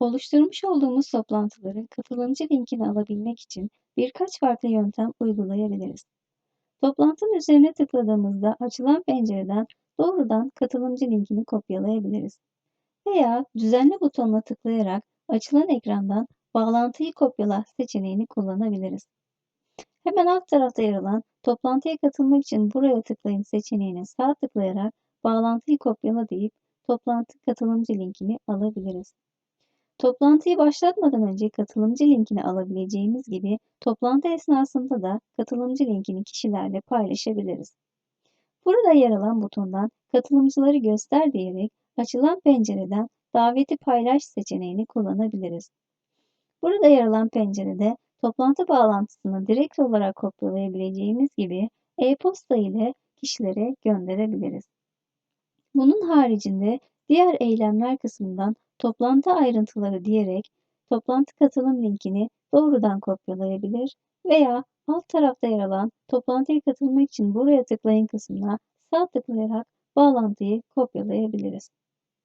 Oluşturmuş olduğumuz toplantıların katılımcı linkini alabilmek için birkaç farklı yöntem uygulayabiliriz. Toplantının üzerine tıkladığımızda açılan pencereden doğrudan katılımcı linkini kopyalayabiliriz. Veya düzenle butonuna tıklayarak açılan ekrandan bağlantıyı kopyala seçeneğini kullanabiliriz. Hemen alt tarafta yer alan toplantıya katılmak için buraya tıklayın seçeneğine sağ tıklayarak bağlantıyı kopyala deyip toplantı katılımcı linkini alabiliriz. Toplantıyı başlatmadan önce katılımcı linkini alabileceğimiz gibi toplantı esnasında da katılımcı linkini kişilerle paylaşabiliriz. Burada yer alan butondan katılımcıları göster diyerek açılan pencereden daveti paylaş seçeneğini kullanabiliriz. Burada yer alan pencerede toplantı bağlantısını direkt olarak kopyalayabileceğimiz gibi e-posta ile kişilere gönderebiliriz. Bunun haricinde diğer eylemler kısmından toplantı ayrıntıları diyerek toplantı katılım linkini doğrudan kopyalayabilir veya alt tarafta yer alan toplantıya katılmak için buraya tıklayın kısmına sağ tıklayarak bağlantıyı kopyalayabiliriz.